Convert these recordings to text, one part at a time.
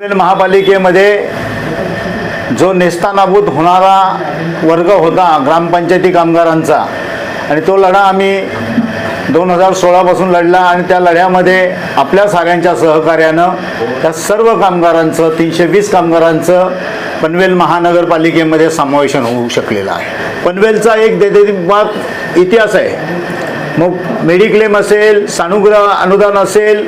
महापालिकेमध्ये जो नेस्तानाभूत होणारा वर्ग होता ग्रामपंचायती कामगारांचा आणि तो लढा आम्ही दोन हजार सोळापासून लढला आणि त्या लढ्यामध्ये आपल्या साऱ्यांच्या सहकार्यानं त्या सर्व कामगारांचं तीनशे वीस कामगारांचं पनवेल महानगरपालिकेमध्ये समावेशन होऊ शकलेलं आहे. पनवेलचा एक देदेबात इतिहास आहे. मग मेडिक्लेम असेल सानुग्रह अनुदान असेल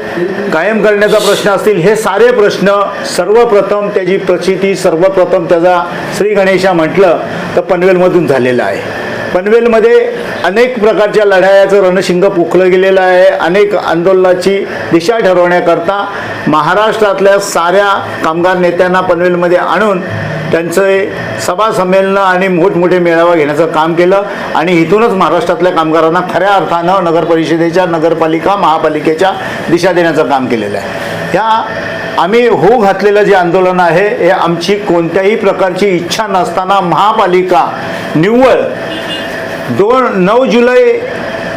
कायम करण्याचा प्रश्न असतील हे सारे प्रश्न सर्वप्रथम त्याची प्रचिती सर्वप्रथम त्याचा श्री गणेशा म्हटलं तर पनवेलमधून झालेलं आहे. पनवेलमध्ये अनेक प्रकारच्या लढायाचं रणशिंग पोखलं गेलेलं आहे. अनेक आंदोलनाची दिशा ठरवण्याकरता महाराष्ट्रातल्या साऱ्या कामगार नेत्यांना पनवेलमध्ये आणून त्यांचं सभा संमेलनं आणि मोठमोठे मेळावा घेण्याचं काम केलं आणि इथूनच महाराष्ट्रातल्या कामगारांना खऱ्या अर्थानं नगर परिषदेच्या नगरपालिका महापालिकेच्या दिशा देण्याचं काम केलेलं आहे. ह्या आम्ही हो घातलेलं जे आंदोलन आहे हे आमची कोणत्याही प्रकारची इच्छा नसताना महापालिका निव्वळ दोन नऊ जुलै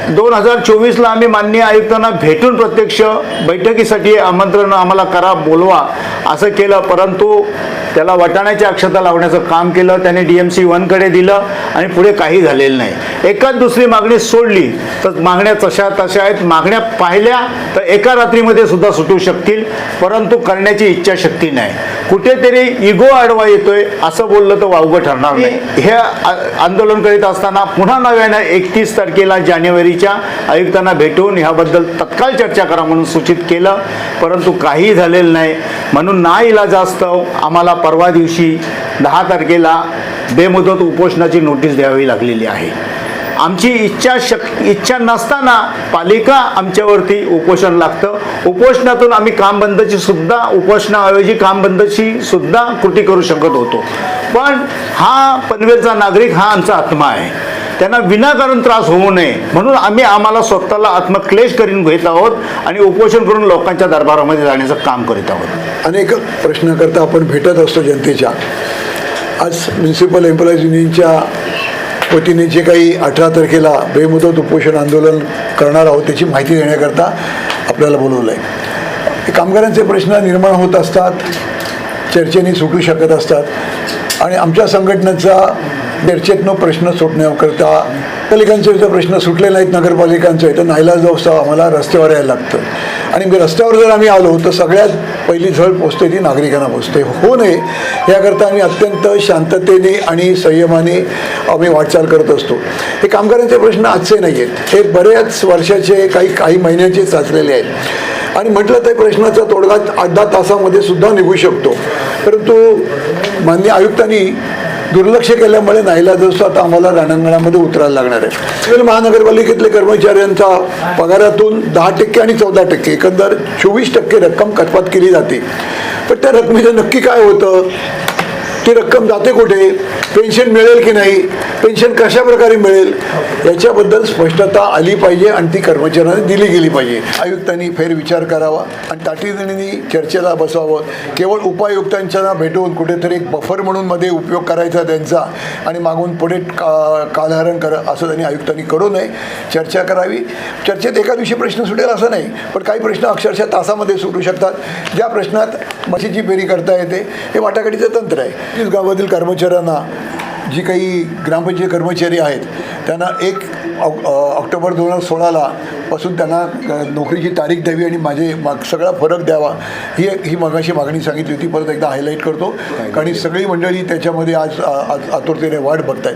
दोन हजार चोवीसला आम्ही माननीय आयुक्तांना भेटून प्रत्यक्ष बैठकीसाठी आमंत्रण आम्हाला करा बोलवा असं केलं. परंतु त्याला वटाण्याची अक्षता लावण्याचं काम केलं त्याने डी एम सी वनकडे दिलं आणि पुढे काही झालेलं नाही. एकाच दुसरी मागणी सोडली तर मागण्या तशा तशा आहेत. मागण्या पाहिल्या तर एका रात्रीमध्ये सुद्धा सुटू शकतील परंतु करण्याची इच्छाशक्ती नाही. कुठेतरी इगो आडवा येतोय असं बोललं तर वावगं ठरणार नाही. हे आंदोलन करीत असताना पुन्हा नव्यानं एकतीस तारखेला जानेवारीच्या आयुक्तांना भेटून ह्याबद्दल तत्काळ चर्चा करा म्हणून सूचित केलं. परंतु काही झालेलं नाही. म्हणून ना इलाजास्तव आम्हाला परवा दिवशी दहा तारखेला बेमुदत उपोषणाची नोटीस द्यावी लागलेली आहे. आमची इच्छा शक इच्छा नसताना पालिका आमच्यावरती उपोषण लागतं. उपोषणातून आम्ही काम बंदची सुद्धा उपोषणाऐवजी कामबंदची सुद्धा कृती करू शकत होतो. पण हा पनवेलचा नागरिक हा आमचा आत्मा आहे. त्यांना विनाकारण त्रास होऊ नये. म्हणून आम्ही आम्हाला स्वतःला आत्मक्लेश करून घेत आहोत आणि उपोषण करून लोकांच्या दरबारामध्ये जाण्याचं काम करीत आहोत. अनेक प्रश्नाकरता आपण भेटत असतो जनतेच्या. आज म्युन्सिपल एम्प्लॉईज युनियनच्या वतीने जे काही अठरा तारखेला बेमुदत उपोषण आंदोलन करणार आहोत त्याची माहिती देण्याकरता आपल्याला बोलवलं आहे कामगारांचे प्रश्न निर्माण होत असतात चर्चेने सुटू शकत असतात. आणि आमच्या संघटनेचा चर्चेतनं प्रश्न सुटण्याकरता पालिकांचे प्रश्न सुटले नाहीत नगरपालिकांचे. तर नाईलाज अवस्था आम्हाला रस्त्यावर यायला लागतं. आणि रस्त्यावर जर आम्ही आलो तर सगळ्यात पहिली झळ पोचते ती नागरिकांना पोचते. हो नये याकरता आम्ही अत्यंत शांततेने आणि संयमाने आम्ही वाटचाल करत असतो. हे कामगारांचे प्रश्न आजचे नाही आहेत हे बऱ्याच वर्षाचे काही काही महिन्याचे चाचलेले आहेत. आणि म्हटलं तर प्रश्नाचा तोडगा आठ दहा तासामध्ये सुद्धा निघू शकतो. परंतु मान्य आयुक्तांनी दुर्लक्ष केल्यामुळे नाहीला नाईलाजच आता आम्हाला रणांगणामध्ये उतरायला लागणार आहे. पनवेल महानगरपालिकेतले कर्मचाऱ्यांचा पगारातून दहा टक्के आणि चौदा टक्के एकंदर चोवीस टक्के रक्कम कटपात केली जाते. पण त्या रकमेचं नक्की काय होतं? ती रक्कम जाते कुठे? पेन्शन मिळेल की नाही? पेन्शन कशा प्रकारे मिळेल? याच्याबद्दल स्पष्टता आली पाहिजे आणि ती कर्मचाऱ्यांना दिली गेली पाहिजे. आयुक्तांनी फेरविचार करावा आणि तातडीने चर्चेला बसावं. केवळ उपायुक्तांच्या भेटून कुठेतरी एक बफर म्हणून मध्ये उपयोग करायचा त्यांचा आणि मागून पुढे का कालहरण करा असं त्यांनी आयुक्तांनी करू नये. चर्चा करावी. चर्चेत एका दिवशी प्रश्न सुटेल असं नाही पण काही प्रश्न अक्षरशः तासामध्ये सुटू शकतात. ज्या प्रश्नात मशीची फेरी करता येते हे वाटाघाटीचं तंत्र आहे. तीच गावातील कर्मचाऱ्यांना जी काही ग्रामपंचायत कर्मचारी आहेत त्यांना एक ऑक ऑक्टोबर दोन हजार सोळाला पासून त्यांना नोकरीची तारीख द्यावी आणि माझे माग सगळा फरक द्यावा ही ही मगाशी मागणी सांगितली होती. परत एकदा हायलाईट करतो. कारण ही सगळी मंडळी त्याच्यामध्ये आज आतुरतेने वाट बघतायत.